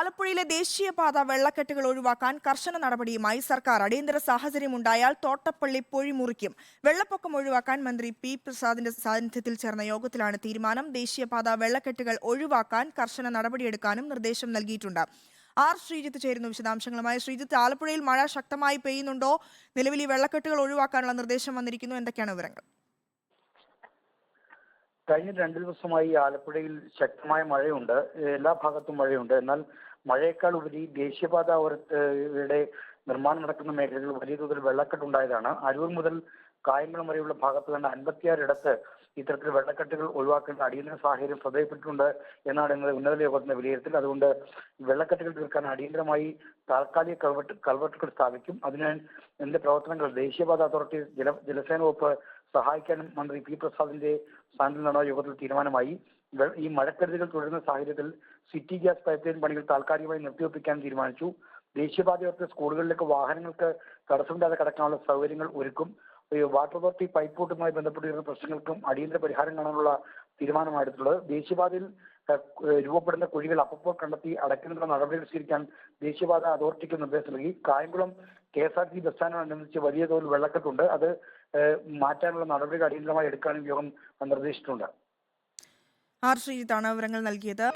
ആലപ്പുഴയിലെ ദേശീയപാത വെള്ളക്കെട്ടുകൾ ഒഴിവാക്കാൻ കർശന നടപടിയുമായി സർക്കാർ. അടിയന്തര സാഹചര്യമുണ്ടായാൽ തോട്ടപ്പള്ളി പൊഴി മുറിക്കും. വെള്ളപ്പൊക്കം ഒഴിവാക്കാൻ മന്ത്രി പി. പ്രസാദിന്റെ സാന്നിധ്യത്തിൽ ചേർന്ന യോഗത്തിലാണ് തീരുമാനം. ദേശീയപാത വെള്ളക്കെട്ടുകൾ ഒഴിവാക്കാൻ കർശന നടപടിയെടുക്കാനും നിർദ്ദേശം നൽകിയിട്ടുണ്ട്. ആർ. ശ്രീജിത്ത് ചേരുന്നു വിശദാംശങ്ങളുമായി. ശ്രീജിത്ത് ആലപ്പുഴയിൽ മഴ ശക്തമായി പെയ്യുന്നുണ്ടോ? നിലവിൽ ഈ വെള്ളക്കെട്ടുകൾ ഒഴിവാക്കാനുള്ള നിർദ്ദേശം വന്നിരിക്കുന്നു. എന്തൊക്കെയാണ് വിവരങ്ങൾ? കഴിഞ്ഞ രണ്ടു ദിവസമായി ആലപ്പുഴയിൽ ശക്തമായ മഴയുണ്ട്. എല്ലാ ഭാഗത്തും മഴയുണ്ട്. എന്നാൽ മഴയേക്കാൾ ഉപരി ദേശീയപാത ഓരത്തെ നിർമ്മാണം നടക്കുന്ന മേഖലകളിൽ വലിയ തോതിൽ വെള്ളക്കെട്ടുണ്ടായതാണ് അരൂർ മുതൽ കായംകുളം വരെയുള്ള ഭാഗത്ത് തന്നെ അൻപത്തിയാറ് ഇടത്ത് ഇത്തരത്തിൽ വെള്ളക്കെട്ടുകൾ ഒഴിവാക്കേണ്ട അടിയന്തര സാഹചര്യം ശ്രദ്ധയിൽപ്പെട്ടിട്ടുണ്ട് എന്നാണ് ഇന്നലെ ഉന്നത യോഗത്തിന്റെ വിലയിരുത്തൽ. അതുകൊണ്ട് വെള്ളക്കെട്ടുകൾ തീർക്കാൻ അടിയന്തരമായി താൽക്കാലിക കൾവെട്ട് കൾവെട്ടുകൾ സ്ഥാപിക്കും. അതിനാൽ എന്റെ പ്രവർത്തനങ്ങൾ ദേശീയപാത അതോറിറ്റി ജല ജലസേന വകുപ്പ് സഹായിക്കാനും മന്ത്രി പി പ്രസാദിന്റെ സാന്നിധ്യം നടന്ന യോഗത്തിൽ തീരുമാനമായി. ഈ മഴക്കെടുതികൾ തുടരുന്ന സാഹചര്യത്തിൽ സിറ്റി ഗ്യാസ് പൈപ്പ് ലൈൻ പണികൾ താൽക്കാലികമായി നിർത്തിവെപ്പിക്കാൻ തീരുമാനിച്ചു. ദേശീയപാതയോർത്ത് സ്കൂളുകളിലേക്ക് വാഹനങ്ങൾക്ക് തടസ്സമില്ലാതെ കടക്കാനുള്ള സൗകര്യങ്ങൾ ഒരുക്കും. വാട്ടർ അതോറിറ്റി പൈപ്പ് റൂട്ടുമായി ബന്ധപ്പെട്ടിരുന്ന പ്രശ്നങ്ങൾക്കും അടിയന്തര പരിഹാരം കാണാനുള്ള തീരുമാനമായിട്ടുള്ളത്. ദേശീയപാതയിൽ ഏഹ്, ഏഹ്, രൂപപ്പെടുന്ന കുഴികൾ അപ്പോൾ കണ്ടെത്തി അടയ്ക്കുന്നതിനുള്ള നടപടികൾ സ്വീകരിക്കാൻ ദേശീയപാത അതോറിറ്റിക്ക് നിർദ്ദേശം നൽകി. Kayamkulam K S R T bus സ്റ്റാൻഡിനോടനുബന്ധിച്ച് വലിയ തോതിൽ വെള്ളക്കെട്ടുണ്ട്. അത് മാറ്റാനുള്ള നടപടികൾ അടിയന്തരമായി എടുക്കാനും യോഗം നിർദ്ദേശിച്ചിട്ടുണ്ട്. ആർ ശ്രീജിത്താണ് വിവരങ്ങൾ നൽകിയത്.